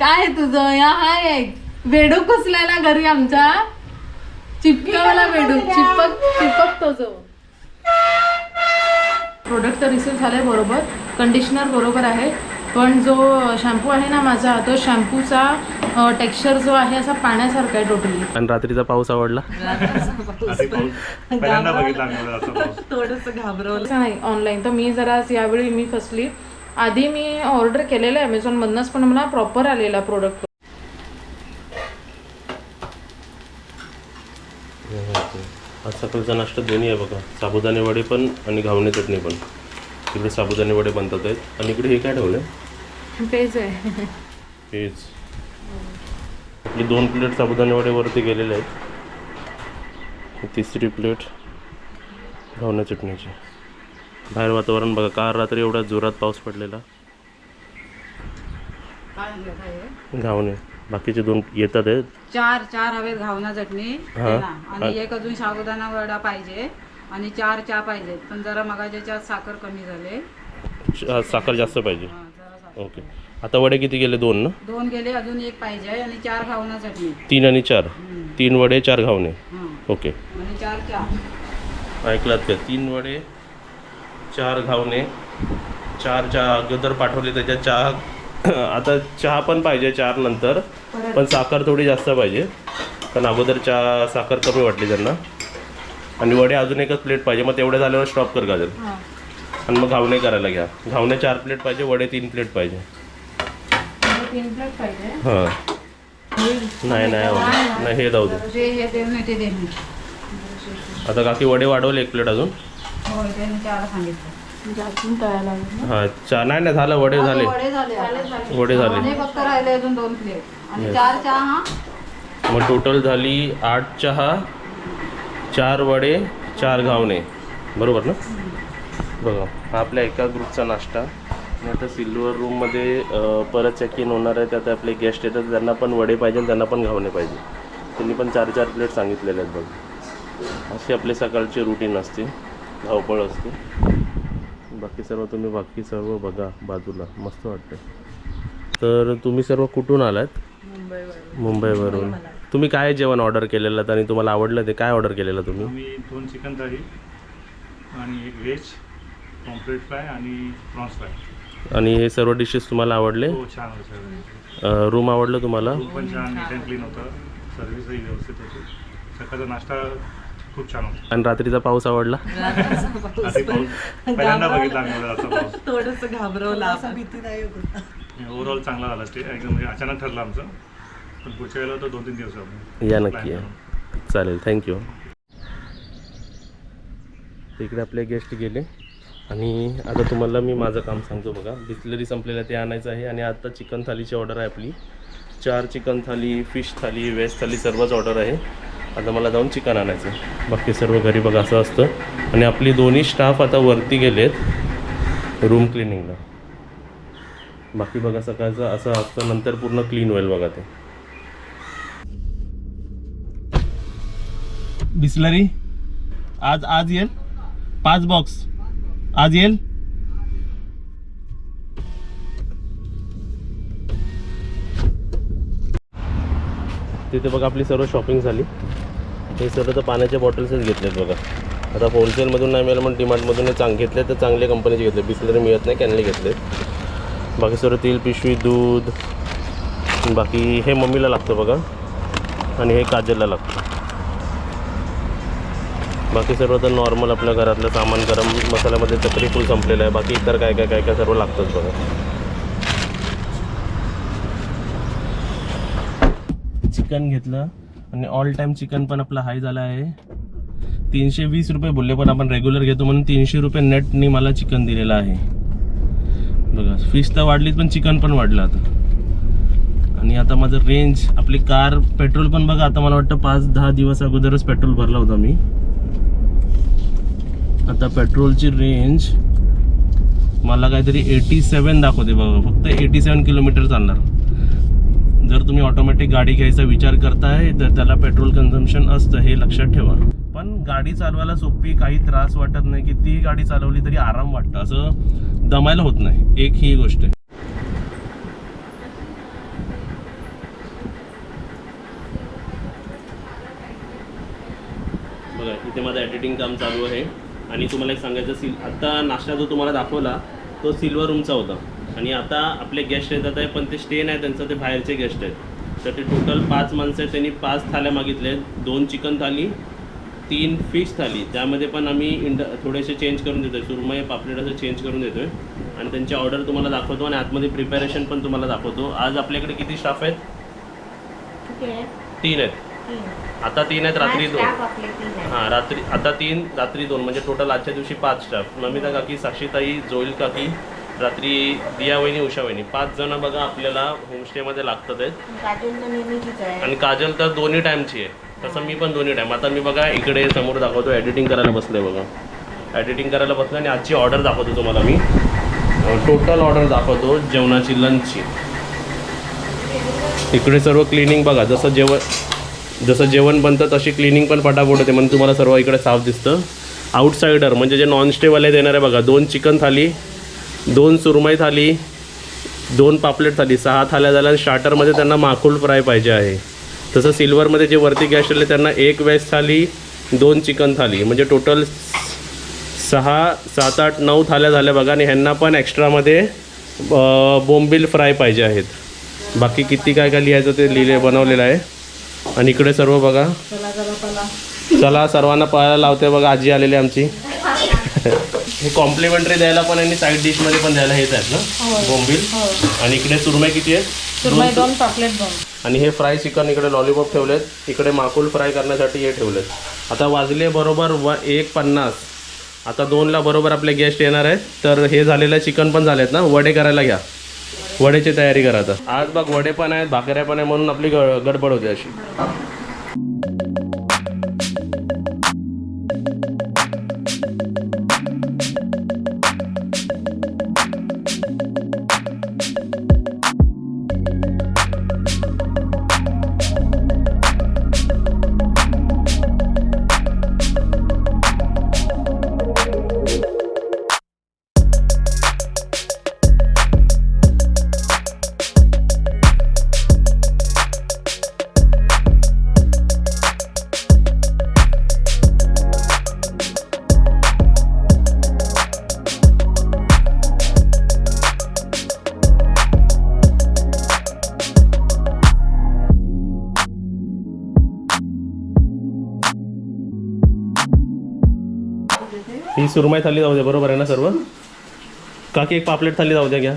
काय तुझं? या हाय बेडूक कुसलाय घरी आमच्या. चिपकावाला बेडूक चिपक चिपकतो जो. प्रोडक्ट तर रिसीव झालंय बरोबर. कंडिशनर बरोबर आहे. पण जो शॅम्पू आहे ना माझा तो शॅम्पूचा टेक्स्चर जो आहे असा पाण्यासारखा आहे टोटली आणि रात्रीचा पाऊस आवडला? थोडस घाबरवलं. नाही ऑनलाईन तर मी जरा यावेळी मी फसली आधी मी ऑर्डर केलेलं आहे अमेझॉनमधनंच पण मला प्रॉपर आलेला प्रोडक्ट आज सकाळचा नाश्ता दोन्ही आहे बघा. साबुदाणे वडे पण आणि घावणे चटणी पण. तिकडे साबुदाणे वडे बनतात आहेत. आणि इकडे हे काय ठेवलं पेज आहे. हेच आपली दोन प्लेट साबुदाणे वडे वरती गेलेले आहेत. तिसरी प्लेट घावण्या चटणीची. बाहेर वातावरण बघा. काल रात्री एवढा जोरात पाऊस पडलेला. घावणे. बाकीचे दोन येतात आहेत. चार चार हवेत घावना चटणी हा. आणि एक अजून साबुदाणा वडा पाहिजे आणि चार चहा पाहिजे. पण जरा मगाच्या चहात साखर कमी झाले. श- साखर जास्त पाहिजे. हा, जरा साखर. ओके. आता वडे किती गेले? दोन ना? दोन गेले अजून एक पाहिजे आणि चार घावना चटणी. तीन आणि चार. हम्म. तीन वडे चार घावणे. हा. ओके. आणि चार चहा. ऐकलात का? तीन वडे चार घावणे चार चहा अगोदर पाठवले त्याच्यात चहा आता चहा पण पाहिजे चार नंतर पण साखर थोडी जास्त पाहिजे. कारण अगोदर चहा साखर कमी वाटली त्यांना. आणि वडे अजून एकच प्लेट पाहिजे मग तेवढे झाल्यावर स्टॉप कर गाजर. आणि मग घावणे करायला घ्या. घावणे चार प्लेट पाहिजे वडे तीन प्लेट पाहिजे. हां. नाही नाही हो. नाही हे जाऊ दे. आता काकी वडे वाढवले एक प्लेट अजून. हो त्याने चार सांगितलं. म्हणजे अजून तळायला लागेल ना. हां चहा नाही नाही झालं वडे झाले. वडे झाले. आता. वडे झाले. आणि फक्त राहिले अजून दोन प्लेट आणि चार चहा हा? मग टोटल झाली आठ चहा चार वडे चार घावणे. बरोबर ना? बघा हा आपल्या एका ग्रुपचा नाश्ता. आणि आता सिल्वर रूममध्ये अं, परत चेक इन होणार आहे त्यात आपले गेस्ट येतात. त्यांना पण वडे पाहिजे त्यांना पण घावणे पाहिजे. त्यांनी पण चार चार प्लेट सांगितलेले आहेत बघा. अशी आपली सकाळची रुटीन असते. धावपळ असते. बाकी सर्व तुम्ही बाकी सर्व बघा बाजूला. मस्त वाटतं तर तुम्ही सर्व कुठून आलात? मुंबईवरून. तुम्ही काय जेवण ऑर्डर केलेलं आणि तुम्हाला आवडलं ते काय ऑर्डर केलेलं तुम्ही? दोन चिकन थाळी आणि एक व्हेज पॉम्प्लेट फ्राय आणि प्रॉन्स फ्राय. आणि हे सर्व डिशेस तुम्हाला आवडले? हो छान रूम आवडलं तुम्हाला? रूम पण छान क्लीन होतं. सर्व्हिसही व्यवस्थित होती. सकाळचा नाश्ता खूप छान होता. आणि रात्रीचा पाऊस आवडला? आधी पाऊस. पहिल्यांदा बघितला आम्ही पाऊस. थोडस घाबरवलं असं भीती नाही होत. ओव्हरऑल चांगला झाला. स्टे एकदम म्हणजे अचानक ठरलं आमचं. पण पुढच्या वेळेला तर दोन तीन दिवस आपण या नक्की. या चालेल. थँक्यू इकडे आपले गेस्ट गेले. आणि आता तुम्हाला मी माझं काम सांगतो बघा. बिस्लरी संपलेलं ते आणायचं आहे. आणि आता चिकन थालीची ऑर्डर आहे आपली. चार चिकन थाली फिश थाली व्हेज थाली सर्वच ऑर्डर आहे. आता मला जाऊन चिकन आणायचं बाकी सर्व घरी बघा असं असतं. आणि आपली दोन्ही स्टाफ आता वरती गेलेत रूम क्लिनिंगला बाकी बघा सकाळचं असं असतं नंतर पूर्ण क्लीन होईल बघा ते. बिस्लरी आज आज येईल? पाच बॉक्स आज येईल? तिथे बघा आपली सर्व शॉपिंग झाली. हे सर्व तर पाण्याच्या बॉटल्सच घेतलेत बघा. आता होलसेलमधून नाही मिळालं म्हणून डिमार्टमधून चांग घेतले तर चांगल्या कंपनीचे घेतले. बिसलरी मिळत नाही कॅनले घेतले. बाकी सर्व तेल पिशवी दूध बाकी हे मम्मीला लागतं बघा. आणि हे काजलला लागतं. बाकी सर्व तर नॉर्मल आपल्या घरातलं सामान गरम मसाल्यामध्ये चक्री फुल संपलेलं आहे. बाकी इतर काय काय काय काय सर्व लागतंच बघा. चिकन घेतलं आणि ऑल टाईम चिकन पण आपलं हाय झालं आहे. तीनशे वीस रुपये बोलले पण आपण रेग्युलर घेतो म्हणून तीनशे रुपये नेटनी मला चिकन दिलेलं आहे. बघा फिश तर वाढलीच पण चिकन पण वाढलं आता. आणि आता माझं रेंज आपली कार पेट्रोल पण बघा आता मला वाटतं पाच दहा दिवस अगोदरच पेट्रोल भरला होता मी. आता पेट्रोलची रेंज मला काहीतरी एटी सेवन दाखवते बघा फक्त एटी सेवन किलोमीटर चालणार. जर तुम्ही ऑटोमॅटिक गाडी घ्यायचा विचार करताय तर त्याला पेट्रोल कन्झम्पन असतं हे लक्षात ठेवा. पण गाडी चालवायला सोपी काही त्रास वाटत नाही की ती गाडी चालवली तरी आराम वाटतं. असं दमायला होत नाही. एक ही गोष्ट आहे. इथे माझं एडिटिंग काम चालू आहे. आणि तुम्हाला एक सांगायचं सिल आत्ता नाश्ता जो तुम्हाला दाखवला तो सिल्वर रूमचा होता. आणि आता आपले गेस्ट येतात आहे पण ते स्टे नाही त्यांचं ते बाहेरचे गेस्ट आहेत. तर ते टोटल पाच माणसं आहेत त्यांनी पाच थाल्या मागितल्या आहेत. दोन चिकन थाली तीन फिश थाली. त्यामध्ये पण आम्ही इंड थोडेसे चेंज करून देतो आहे सुरमई पापलेट असं चेंज करून देतो आहे आणि त्यांची ऑर्डर तुम्हाला दाखवतो आणि आतमध्ये प्रिपॅरेशन पण तुम्हाला दाखवतो. आज आपल्याकडे किती स्टाफ आहेत? तीन आहेत. आता तीन आहेत रात्री दोन. हां रात्री आता तीन रात्री दोन. म्हणजे टोटल आजच्या दिवशी पाच स्टाफ नमिता काकी साक्षीताई जोईल काकी रात्री दिया वहिनी उषा वहिनी पाच जण बघा आपल्याला होमस्टेमध्ये लागतात आहेत. आणि काजल तर दोन्ही टाईमची आहे. तसं मी पण दोन्ही टाईम आता मी बघा इकडे समोर दाखवतो एडिटिंग करायला बसले बघा. एडिटिंग करायला बसलो आणि आजची ऑर्डर दाखवतो तुम्हाला मी. टोटल ऑर्डर दाखवतो जेवणाची लंचची इकडे सर्व क्लिनिंग बघा जसं जेवण जसं जेवण बनतं तशी क्लिनिंग पण पटापट होते म्हणून तुम्हाला सर्व इकडे साफ दिसतं. आउटसायडर म्हणजे जे नॉनस्टेवाले देणार आहे बघा दोन चिकन थाली दोन सुरमई थाली दोन पापलेट थाली सहा थाल्या झाल्या आणि स्टार्टरमध्ये त्यांना माकुल फ्राय पाहिजे आहे. तसं सिल्वरमध्ये जे वरती गॅस आले त्यांना एक वेज थाली दोन चिकन थाली. म्हणजे टोटल सहा सात आठ नऊ थाल्या झाल्या बघा आणि ह्यांना पण एक्स्ट्रामध्ये बोंबील फ्राय पाहिजे आहेत. बाकी किती काय काय लिहायचं ते लिहिले बनवलेलं आहे. आणि इकडे सर्व बघा. चला सर्वांना पळायला लावते बघा. आजी आलेली आमची. हे कॉम्प्लिमेंटरी द्यायला पण आणि साईड डिशमध्ये पण द्यायला हेच आहेत ना बोंबील? आणि इकडे सुरमई किती आहेत? सुरमई दोन पापलेट दोन. आणि हे फ्राय चिकन इकडे लॉलीपॉप ठेवलेत. इकडे माकुल फ्राय करण्यासाठी हे ठेवलेत. आता वाजले बरोबर व एक पन्नास. आता दोनला बरोबर आपले गेस्ट येणार आहेत. तर हे झालेलं चिकन पण झालेत ना? वडे करायला घ्या. वडेची तयारी करा आता. आज बघ वडे पण आहेत भाकऱ्या पण आहे म्हणून आपली ग- गडबड होते अशी. सुरमई थाली जाऊ द्या बरोबर आहे ना सर्व? काकी एक पापलेट थाली जाऊ द्या घ्या.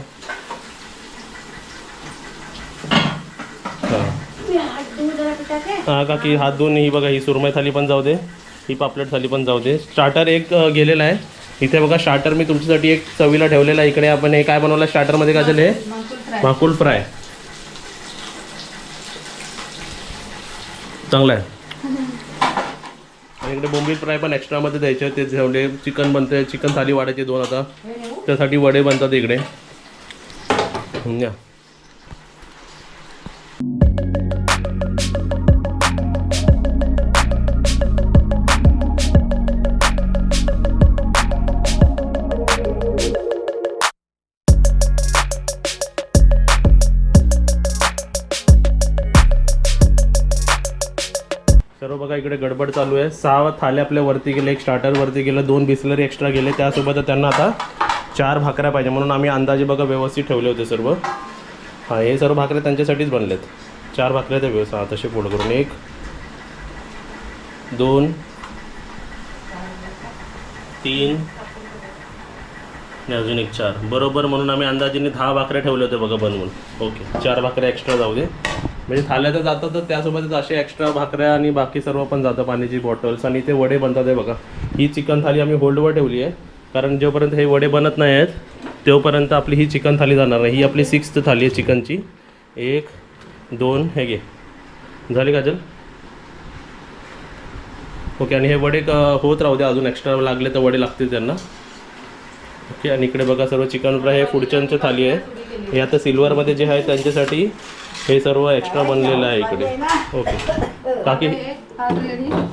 हां. काकी हात धुवून ही बघा ही सुरमई थाली पण जाऊ दे ही पापलेट थाली पण जाऊ दे. स्टार्टर एक गेलेला आहे. इथे बघा स्टार्टर मी तुमच्यासाठी एक चवीला ठेवलेला आहे. इकडे आपण हे काय बनवलं स्टार्टरमध्ये काय झालं हे? माकुल फ्राय. चांगला आहे. इकडे बोंबील फ्राय पण एक्स्ट्रामध्ये द्यायचे ते ठेवले चिकन बनते चिकन थाली वाढायचे दोन आता. त्यासाठी वडे बनतात इकडे. घ्या इकडे गडबड चालू आहे. सहा थाले आपल्या वरती गेले एक स्टार्टर वरती गेलं दोन बिस्लरी एक्स्ट्रा गेले. त्यासोबत त्यांना आता चार भाकऱ्या पाहिजे. म्हणून आम्ही अंदाजे बघा व्यवस्थित ठेवले होते सर्व. हां हे सर्व भाकऱ्या त्यांच्यासाठीच बनलेत. चार भाकऱ्या ते व्यवस्थित. हां तसे पुढं करून एक दोन तीन आणि अजून एक चार. बरोबर म्हणून आम्ही अंदाजेने दहा भाकऱ्या ठेवले होते बघा बनवून. ओके चार भाकऱ्या एक्स्ट्रा जाऊ दे. म्हणजे थाल्या तर जातात तर त्यासोबतच असे एक्स्ट्रा भाकऱ्या आणि बाकी सर्व पण जातं पाण्याची बॉटल्स आणि ते वडे बनतात आहे बघा. ही चिकन थाली आम्ही होल्डवर ठेवली आहे. कारण जोपर्यंत हे वडे बनत नाही आहेत तोपर्यंत आपली ही चिकन थाली जाणार नाही. ही आपली सिक्स्थ थाली आहे चिकनची एक दोन हे घे. झाली काजल? ओके आणि हे वडे क- होत राहू द्या अजून एक्स्ट्रा लागले तर वडे लागतील त्यांना. ओके आणि इकडे बघा सर्व चिकन फ्राय हे पुढच्यांची थाली आहे. हे आता सिल्वरमध्ये जे आहे त्यांच्यासाठी हे सर्व एक्स्ट्रा बनलेलं आहे इकडे. ओके काकी?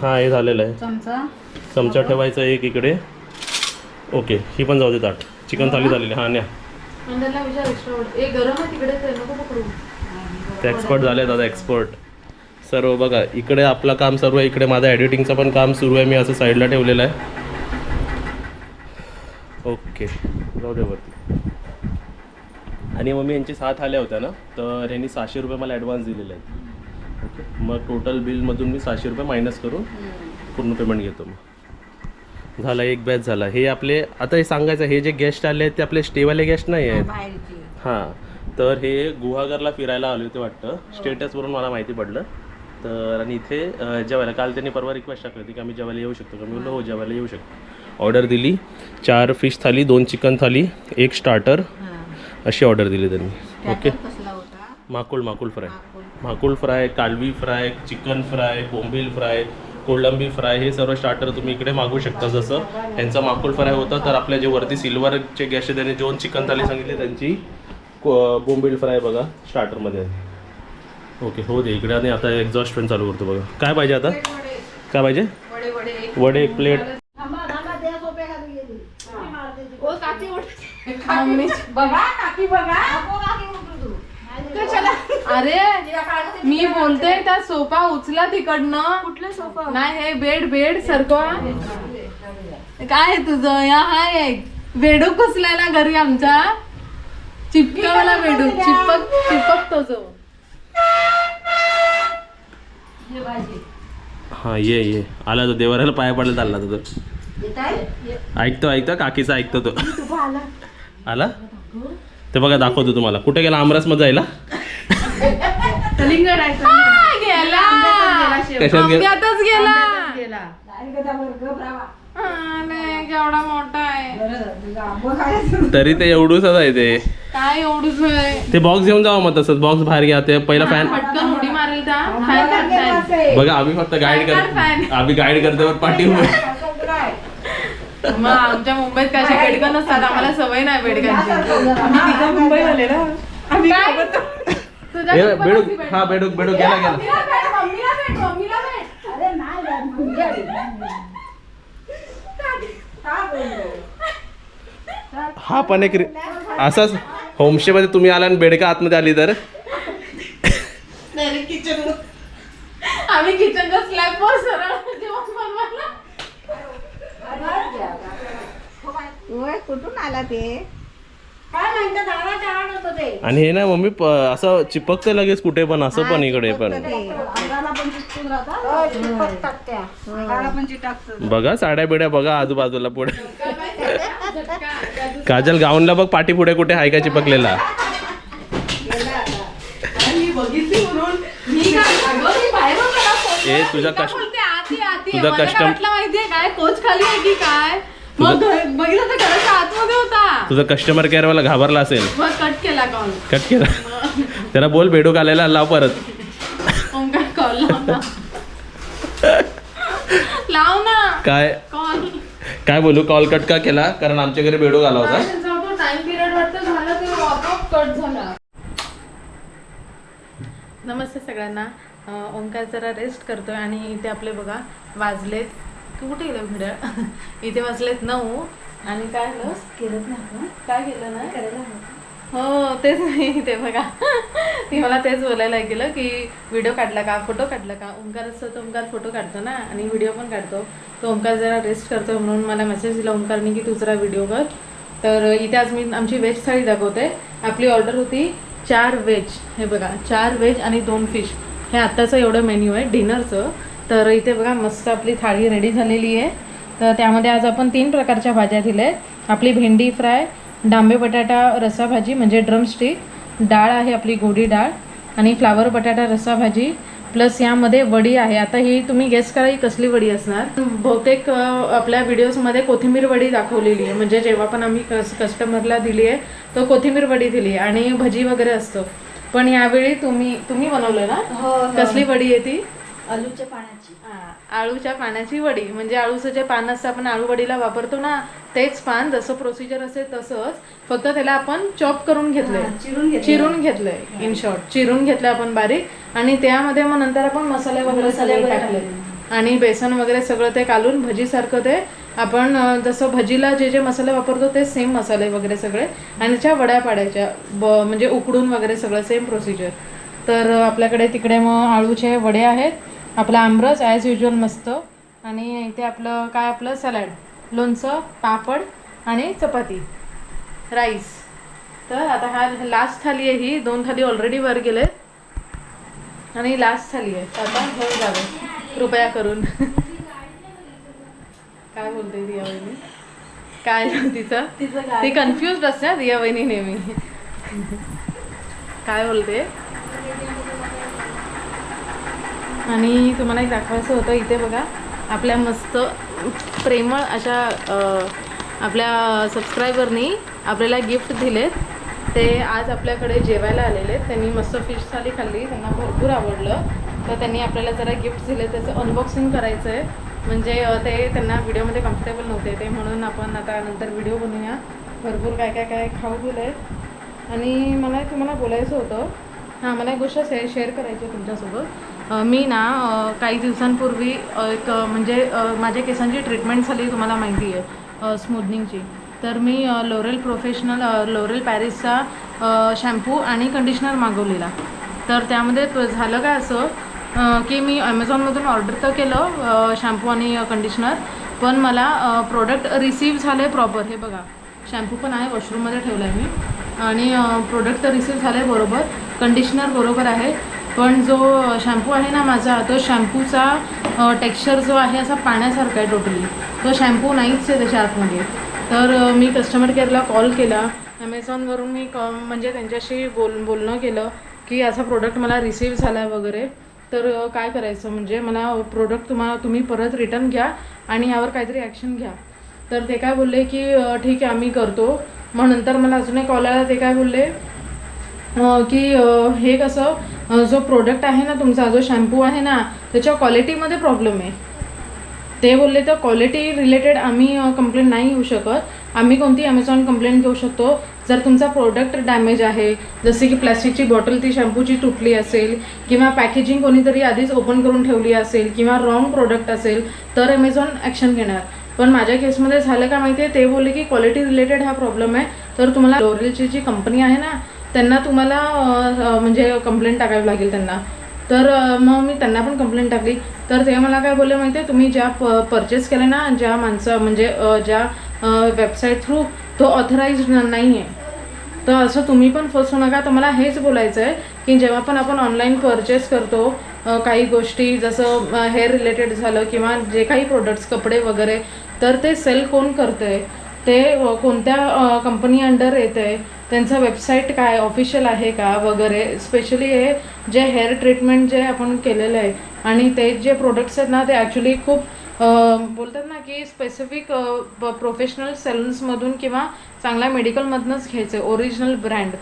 हां हे झालेलं आहे. चमचा ठेवायचा एक इकडे. ओके ही पण जाऊ दे ताट. चिकन थाली झालेली. हां न्या. ते एक्सपर्ट झाले दादा एक्सपर्ट सर्व बघा इकडे आपलं काम सर्व इकडे. माझं एडिटिंगचं पण काम सुरू आहे. मी असं साईडला ठेवलेलं आहे. ओके जाऊ दे वरती. आणि मग मी यांची साथ आल्या होत्या ना तर यांनी सहाशे रुपये मला ॲडव्हान्स दिलेले आहेत. ओके मग टोटल बिलमधून मी सहाशे रुपये मायनस करून पूर्ण पेमेंट घेतो मग. झाला एक बॅच झाला. हे आपले आता हे सांगायचं हे जे गेस्ट आले आहेत ते आपले स्टेवाले गेस्ट नाही आहेत. हां तर हे गुहागरला फिरायला आले होते वाटतं. स्टेटसवरून मला माहिती पडलं. तर आणि इथे जेवायला काल त्यांनी परवा रिक्वेस्ट टाकली होती की आम्ही जेवायला येऊ शकतो का? मी बोललो हो जेवायला येऊ शकतो. ऑर्डर दिली. चार फिश थाली दोन चिकन थाली एक स्टार्टर अशी ऑर्डर दिली त्यांनी. ओके माकुल माकुल फ्राय. माकुल. फ्राय कालवी फ्राय चिकन फ्राय बोंबील फ्राय कोळंबी फ्राय हे सर्व स्टार्टर तुम्ही इकडे मागू शकता जसं. यांचा माकुल फ्राय होता तर आपल्या जे वरती सिल्वरचे गॅस त्यांनी दोन चिकन थाली सांगितली त्यांची को- बोंबील फ्राय बघा स्टार्टरमध्ये आहे. ओके हो दे इकडे आणि आता एक्झॉस्ट फॅन चालू करतो बघा. काय पाहिजे आता? काय पाहिजे? वडे एक प्लेट मम्मी बघा काकी बघा. अरे मी बोलते त्या सोफा उचला तिकडनं. कुठला सोफा? नाही हे बेड बेड सरकवा काय आहे तुझं? या हाय एक. बेडूक घुसलाय ना घरी आमच्या. चिपकावाला बेडूक चिपक चिपकतो जो हां ये ये. आला तो. देवाऱ्याला पाया पडला चालला तो ऐकतो ऐकतो. काकीचा ऐकतो तो. आला. ते बघा दाखवतो तुम्हाला. कुठे गेला? आमरसमध्ये जायला? कलिंगड आहे गेला. कशात गेला? आंब्यातच गेला. गेला. अरे, केवढा मोठा आहे. तरी ते एवढूच आहे ते. काय एवढूच आहे? ते बॉक्स घेऊन जावा मग तसंच. बॉक्स बाहेर घ्या. ते पहिला फॅन पटकन उडी मारेल फॅन. बघा आम्ही फक्त गाईड. करतो. आम्ही गाईड करतो पाठी मग आमच्या मुंबईत कसे बेडकं नसतात आम्हाला सवय नाही बेडकांची ना? तुझ्या ए, घरी पण बेडूक. हा बेडूक बेडूक गेला गेला. मम्मीला भेट, मम्मीला भेट, मम्मीला भेट. हा पण एक असाच होमस्टे मध्ये तुम्ही आला आणि बेडका आतमध्ये आली तर? आम्ही किचनच्या स्लॅब वर सरळ जेवण बनवायला कुठून आला ते? काय म्हणतात दादा छान होतं ते. आणि हे ना मम्मी प- असं चिपकतं लगेच कुठे पण असं पण इकडे पण. अंगाला पण चिटकून राहतात चिपकतात त्या. अंगाला पण चिटकतात. बघा साड्या बिड्या बघा आजूबाजूला पुढे. काजल गाऊनला बघ पाठी पुढे कुठे हाय का चिपकलेला? मी बघितली म्हणून मी काय अगं, मी बाहेरून मला phone ए, वर तुझा तिला कस्ट- बोलते, आती, आती. तुझा मला काय कस्टम- वाटलं माहितीये काय? कोच खाली आहे की काय? मग घर- बघितलं तर घराच्या आतमध्ये होता? तुझा कस्टमर केअर वाला घाबरला असेल. मग कट केला कॉल कट केला. त्याला बोल बेडूक आलेला लाव परत. ओंकार कॉल लाव लाव ना. काय? कॉल काय बोलू कॉल कट का केला? कारण आमच्या घरी बेडूक आला होता. टाइम पिरियड वाटतं झाला ते आपोआप कट झाला. नमस्ते सगळ्यांना. अं, ओंकार जरा रेस्ट करतोय आणि इथे आपले बघा वाजलेत. कुठे गेलं भिडळ इथे वाजलेत नऊ. आणि काय झालं? केलं ना काय केलं ना? हो तेच नाही ते बघा. ती मला तेच बोलायला गेलं की व्हिडिओ काढला का फोटो काढला का? ओंकार असतं तर ओंकार फोटो काढतो ना? आणि व्हिडिओ पण काढतो. तो ओंकार जरा रेस्ट करतो म्हणून मला मेसेज दिला ओंकारने की तू जरा व्हिडिओ कर तर इथे आज मी आमची व्हेज थाळी दाखवते. आपली ऑर्डर होती चार व्हेज हे बघा चार व्हेज आणि दोन फिश हे आत्ताचं एवढं मेन्यू आहे डिनरचं तर इथे बघा मस्त आपली थाळी रेडी झालेली आहे. तर त्यामध्ये आज आपण तीन प्रकारच्या भाज्या दिल्या आहेत आपली भेंडी फ्राय डांबे बटाटा रसा भाजी म्हणजे ड्रमस्टिक डाळ आहे आपली गोडी डाळ आणि फ्लावर बटाटा रसा भाजी प्लस यामध्ये वडी आहे. आता ही तुम्ही गेस करा ही कसली वडी असणार? बहुतेक आपल्या व्हिडिओजमध्ये कोथिंबीर वडी दाखवलेली आहे. म्हणजे जेव्हा पण आम्ही कस कस्टमरला दिली आहे तो कोथिंबीर वडी दिली आहे आणि भजी वगैरे असतं. पण यावेळी तुम्ही तुम्ही बनवलं ना? कसली वडी आहे ती? आलूच्या पाण्याची हा, आळूच्या पाण्याची वडी. म्हणजे आळूचं जे पान असतं आपण आळू वडीला वापरतो ना तेच पान जसं प्रोसिजर असेल तसंच फक्त त्याला आपण चॉप करून घेतलंय. चिरून घेतलंय. चिरून घेतलंय इन शॉर्ट चिरून घेतलंय आपण बारीक आणि त्यामध्ये मग नंतर आपण मसाले वगैरे सगळे टाकले. आणि बेसन वगैरे सगळं ते कालून भजीसारखं ते आपण जसं भजीला जे जे मसाले वापरतो ते सेम मसाले वगैरे सगळे आणि त्या वड्या पाडायच्या ब म्हणजे उकडून वगैरे सगळं सेम प्रोसिजर तर आपल्याकडे तिकडे मग आळूचे वडे आहेत. आपला आमरस ॲज युजल मस्त. आणि इथे आपलं काय आपलं? सॅलड लोणचं पापड आणि चपाती. राईस तर आता हा लास्ट थाली आहे ही. दोन थाली ऑलरेडी वर गेले. आणि लास्ट थाली आहे. तर आता घेऊन जावे. कृपया करून. काय बोलते रिया वहिनी? काय तिचं? ती कन्फ्युज असते रिया वहिनी नेहमी. काय बोलते? आणि तुम्हाला एक दाखवायचं होतं इथे बघा आपल्या मस्त प्रेमळ अशा आपल्या सबस्क्रायबरनी आपल्याला गिफ्ट दिलेत. ते आज आपल्याकडे जेवायला आलेले आहेत. त्यांनी मस्त फिश थाली खाल्ली त्यांना भरपूर आवडलं. तर त्यांनी आपल्याला जरा गिफ्ट दिले त्याचं अनबॉक्सिंग करायचं आहे म्हणजे ते त्यांना व्हिडिओमध्ये कम्फर्टेबल नव्हते ते म्हणून आपण आता नंतर व्हिडिओ बनवूया. भरपूर काय काय काय खाऊ दिलं. आहे आणि मला तुम्हाला बोलायचं होतं. हां मला एक गोष्ट शेअर शेअर करायची आहे तुमच्यासोबत. मी ना काही दिवसांपूर्वी एक म्हणजे माझ्या केसांची ट्रीटमेंट झाली तुम्हाला माहिती आहे स्मूदनिंगची तर मी लोरेल प्रोफेशनल लोरेल पॅरिसचा शॅम्पू आणि कंडिशनर मागवलेला. तर त्यामध्ये झालं काय असं की मी ॲमेझॉनमधून ऑर्डर तर केलं शॅम्पू आणि कंडिशनर पण मला प्रोडक्ट रिसीव्ह झालं आहे प्रॉपर हे बघा शॅम्पू पण आहे वॉशरूममध्ये ठेवला आहे मी. आणि प्रोडक्ट तर रिसीव्ह झालं आहे बरोबर कंडिशनर बरोबर आहे. पण जो शॅम्पू आहे ना माझा तो शॅम्पूचा टेक्स्चर जो आहे असा पाण्यासारखा आहे टोटली तो शॅम्पू नाहीच आहे त्याच्या आतमध्ये. तर मी कस्टमर केअरला कॉल. केला ॲमेझॉनवरून मी क म्हणजे त्यांच्याशी बोल बोलणं केलं की असा प्रोडक्ट मला रिसीव्ह झाला आहे वगैरे. तर काय करायचं म्हणजे मला प्रोडक्ट तुम्हाला तुम्ही परत रिटर्न घ्या आणि यावर काहीतरी ॲक्शन घ्या. तर ते काय बोलले की ठीक आहे आम्ही करतो. मग नंतर मला अजून एक कॉल आला ते काय बोलले की हे कसं जो प्रोडक्ट आहे ना तुमचा जो शॅम्पू आहे ना त्याच्या क्वालिटीमध्ये प्रॉब्लेम आहे. ते बोलले तर क्वालिटी रिलेटेड आम्ही कंप्लेंट नाही घेऊ शकत. आम्ही कोणती ॲमेझॉन कंप्लेंट घेऊ शकतो? जर तुमचा प्रोडक्ट डॅमेज आहे जसे की प्लॅस्टिकची बॉटल ती शॅम्पूची तुटली असेल किंवा पॅकेजिंग कोणीतरी आधीच ओपन करून ठेवली असेल किंवा रॉंग प्रोडक्ट असेल तर ॲमेझॉन ॲक्शन घेणार. पण माझ्या केसमध्ये झालं का माहिती आहे ते बोलले की क्वालिटी रिलेटेड हा प्रॉब्लेम आहे. तर तुम्हाला लोरेलची जी कंपनी आहे ना त्यांना तुम्हाला म्हणजे कंप्लेंट टाकावी लागेल त्यांना. तर मग मी त्यांना पण कंप्लेंट टाकली. तर ते मला काय बोलले माहिती आहे तुम्ही ज्या प परचेस केले ना ज्या माणसं म्हणजे ज्या वेबसाईट थ्रू तो ऑथराईज नाही आहे तर असं तुम्ही पण फसू नका. तर मला हेच बोलायचं आहे की जेव्हा पण आपण ऑनलाईन परचेस करतो काही गोष्टी जसं हेअर रिलेटेड झालं किंवा जे काही प्रोडक्ट्स कपडे वगैरे तर ते सेल कोण करतं आहे ते कोणत्या कंपनी अंडर येतं आहे त्यांचं वेबसाईट काय ऑफिशियल आहे का वगैरे स्पेशली हे जे हेअर ट्रीटमेंट जे आपण केलेलं आहे आणि ते जे प्रोडक्ट्स आहेत ना ते ॲक्च्युली खूप बोलतात ना की स्पेसिफिक प्रोफेशनल सेलन्समधून किंवा चांगल्या मेडिकलमधनंच घ्यायचं ओरिजिनल ब्रँड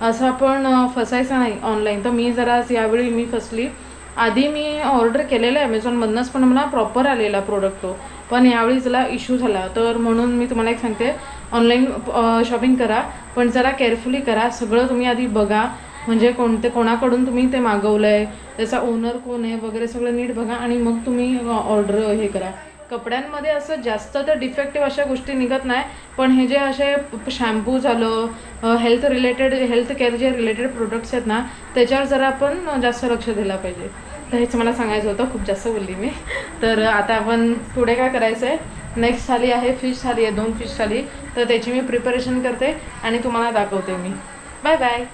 असं आपण फसायचं नाही ऑनलाईन तर मी जरा यावेळी मी फसली. आधी मी ऑर्डर केलेलं आहे ॲमेझॉनमधनंच पण मला प्रॉपर आलेला प्रोडक्ट तो. पण यावेळी त्याला इश्यू झाला. तर म्हणून मी तुम्हाला एक सांगते ऑनलाईन शॉपिंग करा पण जरा केअरफुली करा. सगळं तुम्ही आधी बघा. म्हणजे कोणते कोणाकडून तुम्ही ते मागवलं आहे त्याचा ओनर कोण आहे वगैरे सगळं नीट बघा आणि मग तुम्ही ऑर्डर हे करा. कपड्यांमध्ये असं जास्त तर डिफेक्टिव्ह अशा गोष्टी निघत नाही पण हे जे असे शॅम्पू झालं हेल्थ रिलेटेड हेल्थ केअर जे रिलेटेड प्रोडक्ट्स आहेत ना त्याच्यावर जरा आपण जास्त लक्ष दिलं पाहिजे. तर हेच मला सांगायचं होतं खूप जास्त बोलली मी. तर आता आपण पुढे काय करायचं आहे नेक्स्ट थाली आहे फिश थाली आहे दोन फिश थाली. तर त्याची मी प्रिपरेशन करते आणि तुम्हाला दाखवते मी. Bye bye